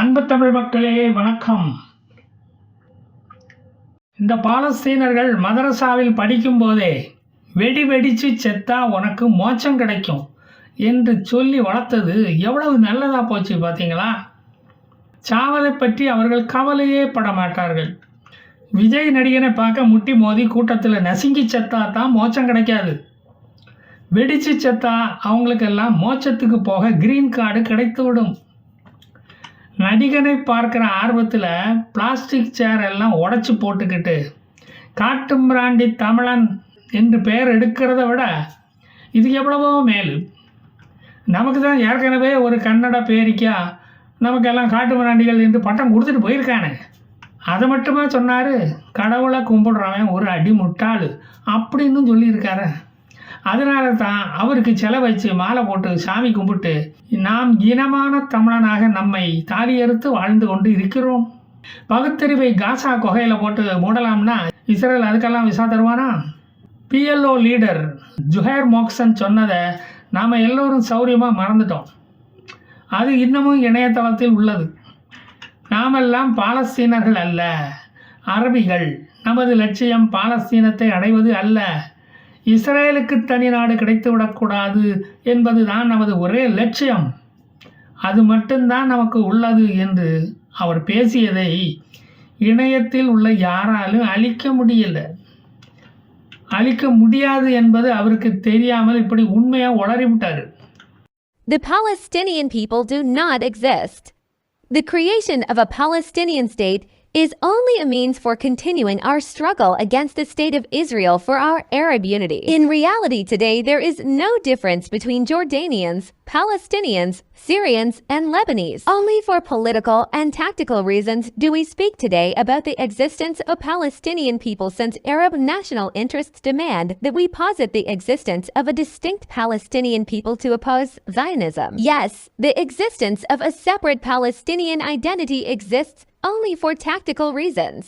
அன்பு தமிழ் மக்களே வணக்கம். இந்த பாலஸ்தீனர்கள் மதரசாவில் படிக்கும்போதே வெடி வெடிச்சு செத்தா உனக்கு மோச்சம் கிடைக்கும் என்று சொல்லி வளர்த்தது எவ்வளவு நல்லதா போச்சு பார்த்தீங்களா? சாவதை பற்றி அவர்கள் கவலையே பட மாட்டார்கள். விஜய் நடிகனை பார்க்க முட்டி மோதி கூட்டத்தில் நசுங்கி செத்தா தான் மோச்சம் கிடைக்காது. வெடிச்சு செத்தா அவங்களுக்கெல்லாம் மோச்சத்துக்கு போக கிரீன் கார்டு கிடைத்து விடும். நடிகனை பார்க்குற ஆர்வத்தில் பிளாஸ்டிக் சேர் எல்லாம் உடச்சி போட்டுக்கிட்டு காட்டுமிராண்டி தமிழன் என்று பெயர் எடுக்கிறத விட இது எவ்வளவோ மேலு. நமக்கு தான் ஏற்கனவே ஒரு கன்னட பேரிக்கா நமக்கெல்லாம் காட்டுமிராண்டிகள் என்று பட்டம் கொடுத்துட்டு போயிருக்கானே. அதை மட்டுமா சொன்னார்? கடவுளை கும்பிடுறவன் ஒரு அடி முட்டாள். அப்படின்னு சொல்லியிருக்காரு. அதனால தான் அவருக்கு செலவச்சு மாலை போட்டு சாமி கும்பிட்டு நாம் இனமான தமிழனாக நம்மை தாலியறுத்து வாழ்ந்து கொண்டு இருக்கிறோம். பகுத்தறிவை காசா குகையில் போட்டு மூடலாம்னா இஸ்ரேல் அதுக்கெல்லாம் விசா தருவானா? பிஎல்ஓ லீடர் ஜுஹேர் மோக்சன் சொன்னதை நாம் எல்லோரும் சௌரியமாக மறந்துட்டோம். அது இன்னமும் இணையதளத்தில் உள்ளது. நாமெல்லாம் பாலஸ்தீனர்கள் அல்ல. அரபிகள். நமது லட்சியம் பாலஸ்தீனத்தை அடைவது அல்ல. இஸ்ரேலுக்கு தனி நாடு கிடைத்துவிடக்கூடாது என்பதுதான் நமது ஒரே லட்சியம். அது மட்டும்தான் நமக்கு உள்ளது என்று அவர் பேசியதை இணையத்தில் உள்ள யாராலும் அழிக்க முடியல. அழிக்க முடியாது என்பது அவருக்கு தெரியாமல் இப்படி உண்மையாக உளறிவிட்டார். The Palestinian people do not exist. The creation of a Palestinian state is only a means for continuing our struggle against the state of Israel for our Arab unity. In reality, today, there is no difference between Jordanians, Palestinians, Syrians, and Lebanese. Only for political and tactical reasons do we speak today about the existence of Palestinian people since Arab national interests demand that we posit the existence of a distinct Palestinian people to oppose Zionism. Yes, the existence of a separate Palestinian identity exists only for tactical reasons.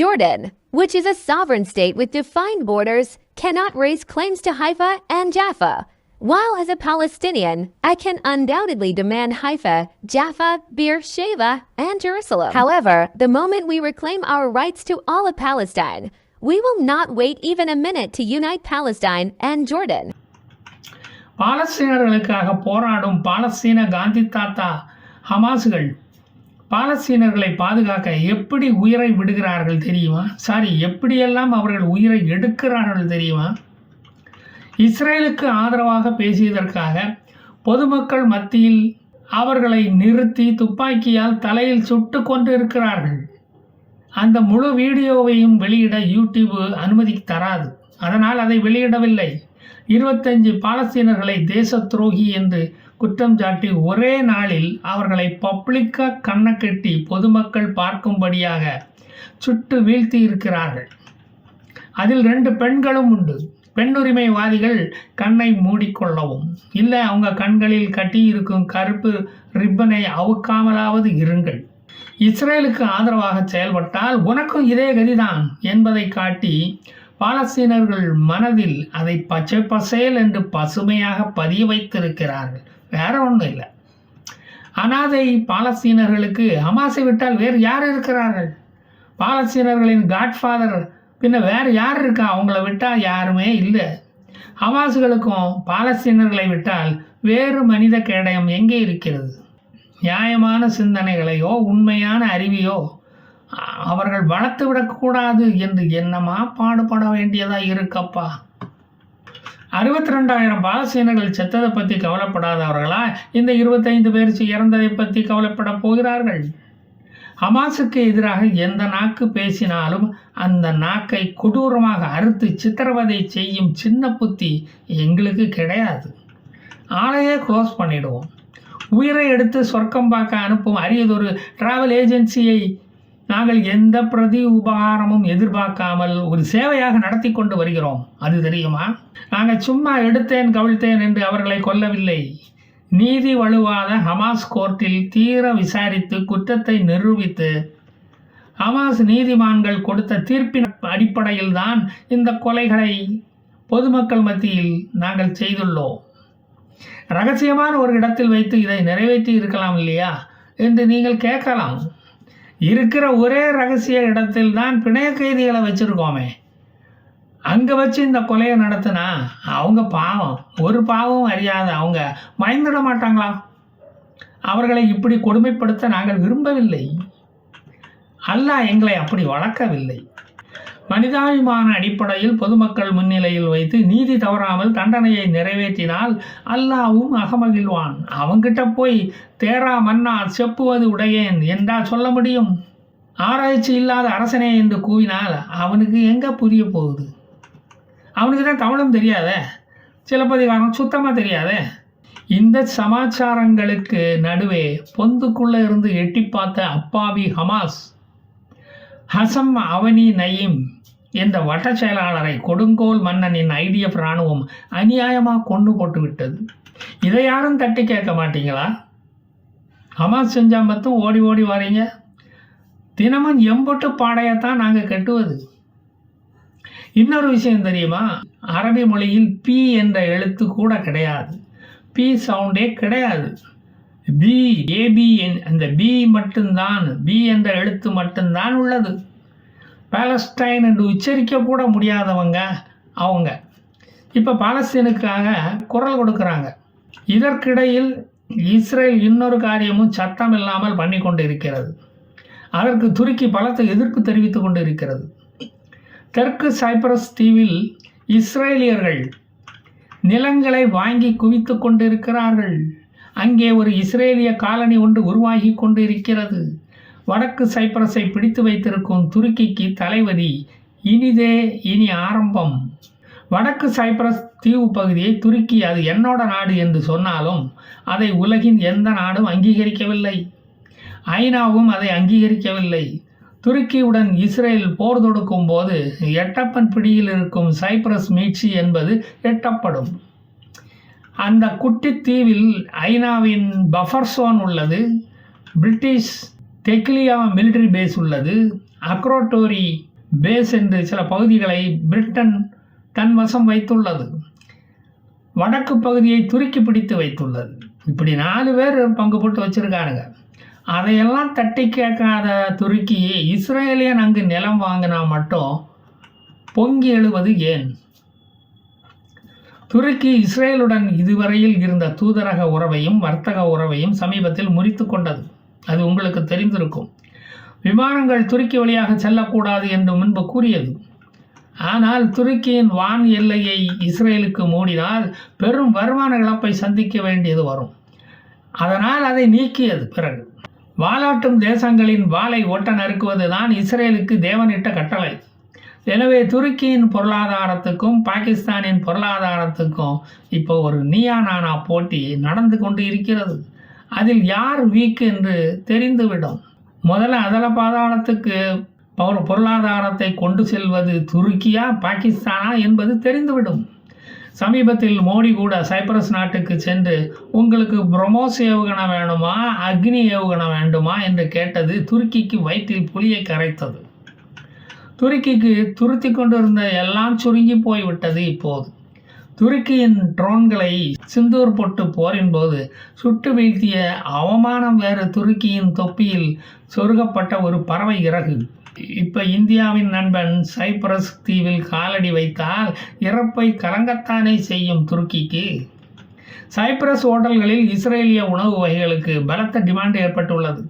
Jordan, which is a sovereign state with defined borders, cannot raise claims to Haifa and Jaffa. While as a Palestinian, I can undoubtedly demand Haifa, Jaffa, Beersheba, and Jerusalem. However, the moment we reclaim our rights to all of Palestine, we will not wait even a minute to unite Palestine and Jordan. பாலஸ்தீனர்களுக்காக போராடும் பாலஸ்தீன காந்தி தாத்தா ஹமாஸுகள் பாலஸ்தீனர்களை பாதுகாக்க எப்படி உயிரை விடுகிறார்கள் தெரியுமா? Sorry எப்படியெல்லாம் அவர்கள் உயிரை எடுக்கிறார்கள் தெரியுமா? இஸ்ரேலுக்கு ஆதரவாக பேசியதற்காக பொதுமக்கள் மத்தியில் அவர்களை நிறுத்தி துப்பாக்கியால் தலையில் சுட்டு கொண்டு இருக்கிறார்கள் அந்த முழு வீடியோவையும் வெளியிட யூடியூப் அனுமதி தராது. அதனால் அதை வெளியிடவில்லை. இருபத்தஞ்சு பாலஸ்தீனர்களை தேச துரோகி என்று குற்றம் சாட்டி ஒரே நாளில் அவர்களை பப்ளிக்காக கண்ணக்கட்டி பொதுமக்கள் பார்க்கும்படியாக சுட்டு வீழ்த்தி இருக்கிறார்கள். அதில் ரெண்டு பெண்களும் உண்டு. பெண்ணுரிமைவாதிகள் கண்ணை மூடிக்கொள்ளவும். இல்லை அவங்க கண்களில் கட்டியிருக்கும் கருப்பு ரிப்பனை அவுக்காமலாவது இருங்கள். இஸ்ரேலுக்கு ஆதரவாக செயல்பட்டால் உனக்கும் இதே கதிதான் என்பதை காட்டி பாலஸ்தீனர்கள் மனதில் அதை பச்சை பசேல் என்று பசுமையாக பதிய வைத்திருக்கிறார்கள். வேற ஒன்றும் இல்லை. அனாதை பாலஸ்தீனர்களுக்கு ஹமாஸை விட்டால் வேறு யார் இருக்கிறார்கள்? பாலஸ்தீனர்களின் காட்ஃபாதர் பின்ன வேறு யார் இருக்கா? அவங்கள விட்டால் யாருமே இல்லை. ஹமாஸுகளுக்கும் பாலஸ்தீனர்களை விட்டால் வேறு மனித கேடயம் எங்கே இருக்கிறது? நியாயமான சிந்தனைகளையோ உண்மையான அறிவையோ அவர்கள் வளர்த்து விடக்கூடாது என்று என்னமா பாடுபட வேண்டியதாக இருக்கப்பா? அறுபத்தி ரெண்டாயிரம் பாலஸ்தீனர்கள் செத்ததை பற்றி கவலைப்படாதவர்களா? இந்த இருபத்தைந்து பேர் இறந்ததை பற்றி கவலைப்பட போகிறார்கள்? ஹமாஸுக்கு எதிராக எந்த நாக்கு பேசினாலும் அந்த நாக்கை கொடூரமாக அறுத்து சித்திரவதை செய்யும் சின்ன புத்தி எங்களுக்கு கிடையாது. ஆளையே க்ளோஸ் பண்ணிடுவோம். உயிரை எடுத்து சொர்க்கம் பார்க்க அனுப்பும் அரியதொரு டிராவல் ஏஜென்சியை நாங்கள் எந்த பிரதி உபகாரமும் எதிர்பார்க்காமல் ஒரு சேவையாக நடத்தி கொண்டு வருகிறோம். அது தெரியுமா? நாங்கள் சும்மா எடுத்தேன் கவிழ்த்தேன் என்று அவர்களை கொல்லவில்லை. நீதி வலுவாத ஹமாஸ் கோர்ட்டில் தீர விசாரித்து குற்றத்தை நிரூபித்து ஹமாஸ் நீதிமான்கள் கொடுத்த தீர்ப்பின் அடிப்படையில் தான் இந்த கொலைகளை பொதுமக்கள் மத்தியில் நாங்கள் செய்துள்ளோம். ரகசியமான ஒரு இடத்தில் வைத்து இதை நிறைவேற்றி இருக்கலாம் இல்லையா? என்று நீங்கள் கேட்கலாம். இருக்கிற ஒரே ரகசிய இடத்தில் தான் பிணைய கைதிகளை வச்சுருக்கோமே. அங்கே வச்சு இந்த கொலையை நடத்தினா அவங்க பாவம் ஒரு பாவம் அறியாத அவங்க மயந்துட மாட்டாங்களா? அவர்களை இப்படி கொடுமைப்படுத்த நாங்கள் விரும்பவில்லை. அல்லாஹ் எங்களை அப்படி வளர்க்கவில்லை. மனிதாபிமான அடிப்படையில் பொதுமக்கள் முன்னிலையில் வைத்து நீதி தவறாமல் தண்டனையை நிறைவேற்றினால் அல்லாவும் அகமகிழ்வான். அவங்கிட்ட போய் தேரா மன்னா செப்புவது உடையேன் என்றா சொல்ல முடியும்? ஆராய்ச்சி இல்லாத அரசனே என்று கூவினால் அவனுக்கு எங்கே புரிய போகுது? அவனுக்கு தான் தமிழும் தெரியாதே? சிலப்பதிகாரம் சுத்தமாக தெரியாதே? இந்த சமாச்சாரங்களுக்கு நடுவே பொந்துக்குள்ளே இருந்து எட்டி பார்த்த அப்பாவி ஹமாஸ் ஹசம் அவனி நயீம் என்ற வட்ட செயலாளரை கொடுங்கோல் மன்னனின் ஐடிஎஃப் இராணுவம் அநியாயமாக கொண்டு போட்டு விட்டது இதை யாரும் தட்டி கேட்க மாட்டீங்களா? ஹமாஸ் செஞ்சால் மட்டும் ஓடி ஓடி வரீங்க. தினமும் எம்பொட்டு பாடையத்தான் நாங்கள் கட்டுவது. இன்னொரு விஷயம் தெரியுமா? அரபி மொழியில் பி என்ற எழுத்து கூட கிடையாது. பி சவுண்டே கிடையாது. பி ஏபிஎன் அந்த பி மட்டும்தான் பி என்ற எழுத்து மட்டும்தான் உள்ளது. பாலஸ்டைன் என்று உச்சரிக்க கூட முடியாதவங்க அவங்க. இப்போ பாலஸ்தீனுக்காக குரல் கொடுக்குறாங்க. இதற்கிடையில் இஸ்ரேல் இன்னொரு காரியமும் சட்டம் இல்லாமல் பண்ணி கொண்டு இருக்கிறது அதற்கு துருக்கி பலத்த எதிர்ப்பு தெரிவித்து கொண்டு இருக்கிறது தெற்கு சைப்ரஸ் தீவில் இஸ்ரேலியர்கள் நிலங்களை வாங்கி குவித்து கொண்டிருக்கிறார்கள். அங்கே ஒரு இஸ்ரேலிய காலனி ஒன்று உருவாகி கொண்டு இருக்கிறது வடக்கு சைப்ரஸை பிடித்து வைத்திருக்கும் துருக்கிக்கு தலைவதி இனிதே இனி ஆரம்பம். வடக்கு சைப்ரஸ் தீவு பகுதியை துருக்கி அது என்னோட நாடு என்று சொன்னாலும் அதை உலகின் எந்த நாடும் அங்கீகரிக்கவில்லை. ஐநாவும் அதை அங்கீகரிக்கவில்லை. துருக்கியுடன் இஸ்ரேல் போர் தொடுக்கும் போது எட்டப்பன் பிடியில் இருக்கும் சைப்ரஸ் மீட்சி என்பது எட்டப்படும். அந்த குட்டி தீவில் ஐநாவின் பஃபர் சோன் உள்ளது பிரிட்டிஷ் தெக்லியா மிலிட்டரி பேஸ் உள்ளது அக்ரோட்டோரி பேஸ் என்று சில பகுதிகளை பிரிட்டன் தன் வசம் வைத்துள்ளது. வடக்கு பகுதியை துருக்கி பிடித்து வைத்துள்ளது. இப்படி நாலு பேர் பங்கு போட்டு வச்சுருக்கானுங்க. அதையெல்லாம் தட்டி கேட்காத துருக்கி இஸ்ரேலியன் அங்கு நிலம் வாங்கினா மட்டும் பொங்கி எழுவது ஏன்? துருக்கி இஸ்ரேலுடன் இதுவரையில் இருந்த தூதரக உறவையும் வர்த்தக உறவையும் சமீபத்தில் முறித்து கொண்டது. அது உங்களுக்கு தெரிந்திருக்கும். விமானங்கள் துருக்கி வழியாக செல்லக்கூடாது என்று முன்பு கூறியது. ஆனால் துருக்கியின் வான் எல்லையை இஸ்ரேலுக்கு மூடினால் பெரும் வருமான இழப்பை சந்திக்க வேண்டியது வரும். அதனால் அதை நீக்கியது பிறகு. வாலாட்டும் தேசங்களின் வாளை ஒட்ட நறுக்குவது தான் இஸ்ரேலுக்கு தேவனிட்ட கட்டளை. எனவே துருக்கியின் பொருளாதாரத்துக்கும் பாகிஸ்தானின் பொருளாதாரத்துக்கும் இப்போ ஒரு நீயா நானா போட்டி நடந்து கொண்டு இருக்கிறது. அதில் யார் வீக் என்று தெரிந்துவிடும். முதல்ல அதல பாதாளத்துக்கு பவர் பொருளாதாரத்தை கொண்டு செல்வது துருக்கியா பாகிஸ்தானா என்பது தெரிந்துவிடும். சமீபத்தில் மோடி கூட சைப்ரஸ் நாட்டுக்கு சென்று உங்களுக்கு பிரமோஸ் ஏவுகணை வேணுமா அக்னி ஏவுகணை வேண்டுமா? என்று கேட்டது துருக்கிக்கு வயிற்றில் புளியை கரைத்தது. துருக்கிக்கு துருத்தி கொண்டிருந்த எல்லாம் சுருங்கி போய்விட்டது இப்போது. துருக்கியின் ட்ரோன்களை சிந்தூர் பொட்டு போரின் போது சுட்டு வீழ்த்திய அவமானம் வேறு துருக்கியின் தொப்பியில் சொருகப்பட்ட ஒரு பறவை இறகு. இப்போ இந்தியாவின் நண்பன் சைப்ரஸ் தீவில் காலடி வைத்தால் இறப்பை கலங்கத்தானே செய்யும் துருக்கிக்கு? சைப்ரஸ் ஹோட்டல்களில் இஸ்ரேலிய உணவு வகைகளுக்கு பலத்த டிமாண்ட் ஏற்பட்டுள்ளது.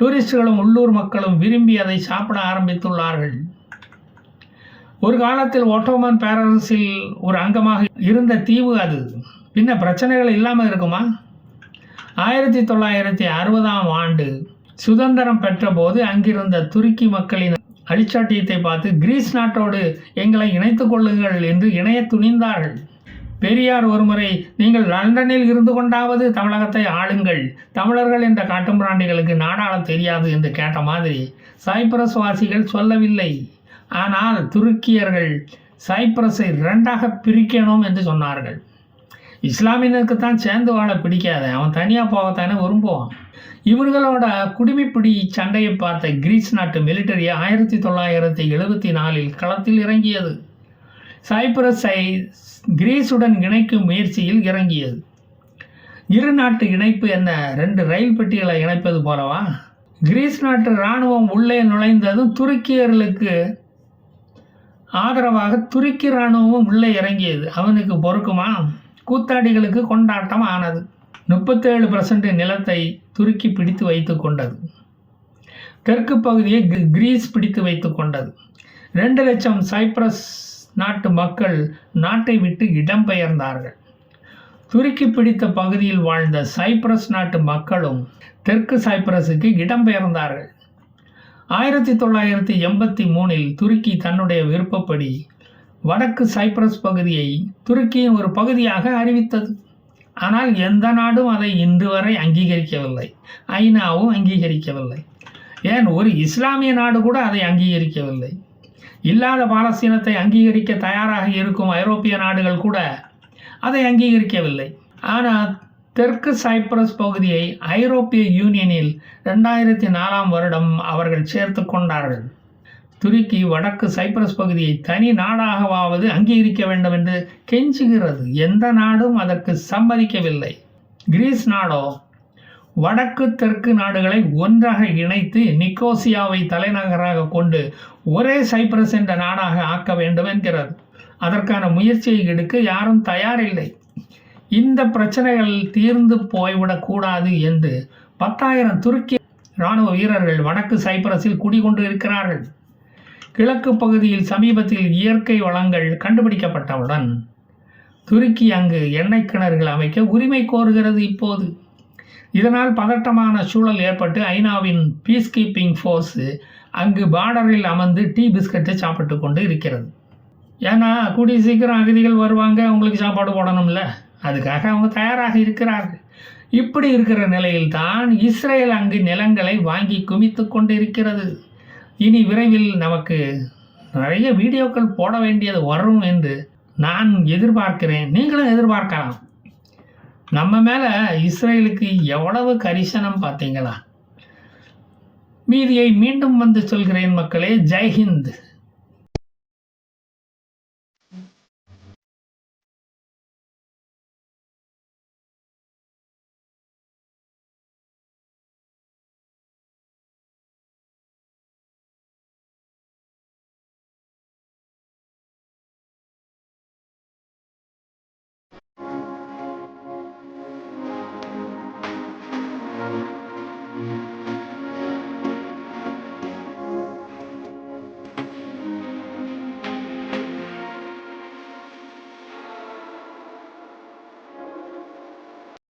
டூரிஸ்டுகளும் உள்ளூர் மக்களும் விரும்பி அதை சாப்பிட ஆரம்பித்துள்ளார்கள். ஒரு காலத்தில் ஒட்டோமன் பேரரசில் ஒரு அங்கமாக இருந்த தீவு அது. பின்ன பிரச்சனைகள் இல்லாமல் இருக்குமா? ஆயிரத்தி தொள்ளாயிரத்தி அறுபதாம் ஆண்டு சுதந்திரம் பெற்றபோது அங்கிருந்த துருக்கி மக்களின் அழிச்சாட்டியத்தை பார்த்து கிரீஸ் நாட்டோடு எங்களை இணைத்து கொள்ளுங்கள் என்று இணைய துணிந்தார்கள். பெரியார் ஒருமுறை நீங்கள் லண்டனில் இருந்து கொண்டாவது தமிழகத்தை ஆளுங்கள். தமிழர்கள் என்ற காட்டுமிராண்டிகளுக்கு நாடாள தெரியாது என்று கேட்ட மாதிரி சைப்ரஸ் வாசிகள் சொல்லவில்லை. ஆனால் துருக்கியர்கள் சைப்ரஸை ரெண்டாக பிரிக்கணும் என்று சொன்னார்கள். இஸ்லாமியனுக்கு தான் சேர்ந்து வாழ பிடிக்காத அவன் தனியாக போகத்தானே விரும்புவான். இவர்களோட குடிமைப்பிடி சண்டையை பார்த்த கிரீஸ் நாட்டு மிலிட்டரி ஆயிரத்தி தொள்ளாயிரத்தி எழுபத்தி நாலில் களத்தில் இறங்கியது. சைப்ரஸை கிரீஸுடன் இணைக்கும் முயற்சியில் இறங்கியது. இரு நாட்டு இணைப்பு என்ன ரெண்டு ரயில் பெட்டிகளை இணைப்பது போலவா? கிரீஸ் நாட்டு இராணுவம் உள்ளே நுழைந்ததும் துருக்கியர்களுக்கு ஆதரவாக துருக்கி இராணுவமும் உள்ளே இறங்கியது. அவனுக்கு பொறுக்குமா கூத்தாடிகளுக்கு கொண்டாட்டம் ஆனது. முப்பத்தேழு பர்சன்ட் நிலத்தை துருக்கி பிடித்து வைத்து கொண்டது. தெற்கு பகுதியை கிரீஸ் பிடித்து வைத்து கொண்டது. ரெண்டு லட்சம் சைப்ரஸ் நாட்டு மக்கள் நாட்டை விட்டு இடம்பெயர்ந்தார்கள் துருக்கி பிடித்த பகுதியில் வாழ்ந்த சைப்ரஸ் நாட்டு மக்களும் தெற்கு சைப்ரஸுக்கு இடம்பெயர்ந்தார்கள் ஆயிரத்தி தொள்ளாயிரத்தி எண்பத்தி மூணில் துருக்கி தன்னுடைய விருப்பப்படி வடக்கு சைப்ரஸ் பகுதியை துருக்கியின் ஒரு பகுதியாக அறிவித்தது. ஆனால் எந்த நாடும் அதை இன்று வரை அங்கீகரிக்கவில்லை. ஐநாவும் அங்கீகரிக்கவில்லை. ஏன்? ஒரு இஸ்லாமிய நாடு கூட அதை அங்கீகரிக்கவில்லை. இல்லாத பாலஸ்தீனத்தை அங்கீகரிக்க தயாராக இருக்கும் ஐரோப்பிய நாடுகள் கூட அதை அங்கீகரிக்கவில்லை. ஆனால் தெற்கு சைப்ரஸ் பகுதியை ஐரோப்பிய யூனியனில் ரெண்டாயிரத்தி நாலாம் வருடம் அவர்கள் சேர்த்து கொண்டார்கள். துருக்கி வடக்கு சைப்ரஸ் பகுதியை தனி நாடாகவாவது அங்கீகரிக்க வேண்டும் என்று கெஞ்சுகிறது. எந்த நாடும் அதற்கு சம்மதிக்கவில்லை. கிரீஸ் நாடோ? வடக்கு தெற்கு நாடுகளை ஒன்றாக இணைத்து நிக்கோசியாவை தலைநகராக கொண்டு ஒரே சைப்ரஸ் என்ற நாடாக ஆக்க வேண்டும் என்கிறது அதற்கான முயற்சியை எடுக்க யாரும் தயாரில்லை. இந்த பிரச்சனைகள் தீர்ந்து போய்விடக்கூடாது என்று பத்தாயிரம் துருக்கி இராணுவ வீரர்கள் வடக்கு சைப்ரஸில் குடிகொண்டு இருக்கிறார்கள். கிழக்கு பகுதியில் சமீபத்தில் இயற்கை வளங்கள் கண்டுபிடிக்கப்பட்டவுடன் துருக்கி அங்கு எண்ணெய் கிணறுகள் அமைக்க உரிமை கோருகிறது இப்போது. இதனால் பதட்டமான சூழல் ஏற்பட்டு ஐநாவின் பீஸ் கீப்பிங் ஃபோர்ஸ் அங்கு பார்டரில் அமர்ந்து டீ பிஸ்கட்டை சாப்பிட்டு கொண்டு இருக்கிறது. ஏன்னா கூடிய சீக்கிரம் அகதிகள் வருவாங்க அவங்களுக்கு சாப்பாடு போடணும்ல. அதுக்காக அவங்க தயாராக இருக்கிறார்கள். இப்படி இருக்கிற நிலையில் தான் இஸ்ரேல் அங்கு நிலங்களை வாங்கி குவித்து கொண்டு இருக்கிறது இனி விரைவில் நமக்கு நிறைய வீடியோக்கள் போட வேண்டியது வரும் என்று நான் எதிர்பார்க்கிறேன். நீங்களும் எதிர்பார்க்கலாம். நம்ம மேலே இஸ்ரேலுக்கு எவ்வளவு கரிசனம் பார்த்தீங்களா? மீதியை மீண்டும் வந்து சொல்கிறேன் மக்களே. ஜெய்ஹிந்த்